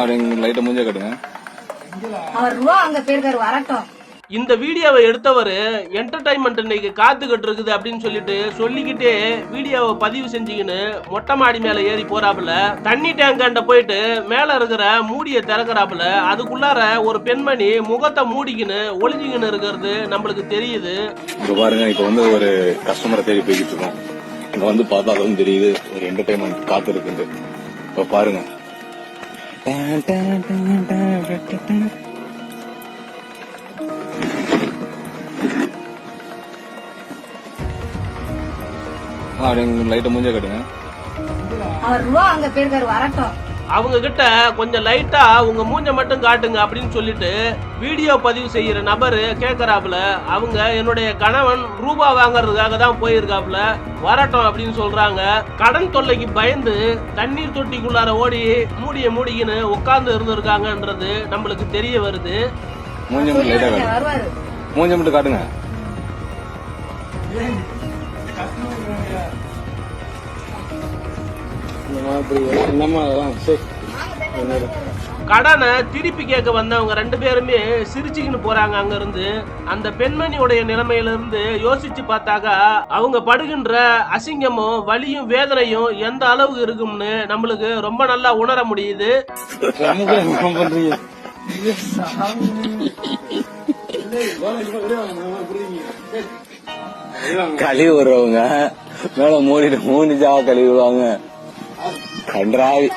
அப்படிங்க லைட்டை மூஞ்ச கட்டுங்க. அவர் ரூபா அங்க போயிருக்காரு வரட்டும். இந்த வீடியோவை எடுத்தவர் என்டர்டைன்மெண்ட் இன்னைக்கு காத்துக்கிட்டு இருக்குது அப்படின்னு சொல்லிட்டு சொல்லிக்கிட்டே வீடியோவை பதிவு செஞ்சுக்கின்னு மொட்டை மாடி மேல ஏறி போறாப்புல. தண்ணி டேங்காண்ட போயிட்டு மேல இருக்கிற மூடிய திறக்கிறாப்புல. அதுக்குள்ளார ஒரு பெண்மணி முகத்தை மூடிக்கின்னு ஒளிஞ்சிக்கின்னு இருக்கிறது நம்மளுக்கு தெரியுது. இப்ப பாருங்க இப்ப வந்து ஒரு கஸ்டமரை தேடி போய்கிட்டு இருக்கோம். இங்க வந்து பார்த்தா அதுவும் தெரியுது ஒரு என்டர்டைன்மெண்ட் காத்து இருக்குது இப்ப பாருங்க லைட்டை மூஞ்ச கட்டுங்க. அவர் ரூபா அங்க போயிருக்காரு வரட்டும். அவங்க கிட்ட கொஞ்சம் லைட்டா உங்க மூஞ்ச மட்டும் காட்டுங்க அப்படின்னு சொல்லிட்டு வீடியோ பதிவு செய்யற நபர் கேக்குறாப்புல அவங்க என்னுடைய கணவன் ரூபா வாங்குறதுக்காக தான் போயிருக்காப்புல வரட்டும் அப்படின்னு சொல்றாங்க. கடன் தொல்லைக்கு பயந்து தண்ணீர் தொட்டிக்குள்ளார ஓடி மூடிய மூடிக்கின்னு உட்கார்ந்து இருந்திருக்காங்கன்றது நம்மளுக்கு தெரிய வருது. மூஞ்ச மட்டும் லைட்டா கடனை திருப்பி கேட்க வந்தவங்க ரெண்டு பேருமே சிரிச்சுக்கின்னு போறாங்க அங்க இருந்து அந்த பெண்மணியுடைய நிலைமையில இருந்து யோசிச்சு பார்த்தாக்கா அவங்க படுகின்ற அசிங்கமும் வலியும் வேதனையும் எந்த அளவுக்கு இருக்கும்னு நம்மளுக்கு ரொம்ப நல்லா உணர முடியுது. கழுவி விடுறவங்க மேல மூடிட்டு மூணிஜாவா கழுவிடுவாங்க கன்றாவி.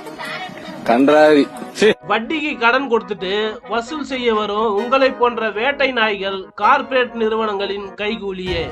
கன்றாவி. வட்டிக்கு கடன் கொடுத்துட்டு வசூல் செய்ய வரும் உங்களை போன்ற வேட்டை நாய்கள் கார்ப்பரேட் நிறுவனங்களின் கைகூலியே.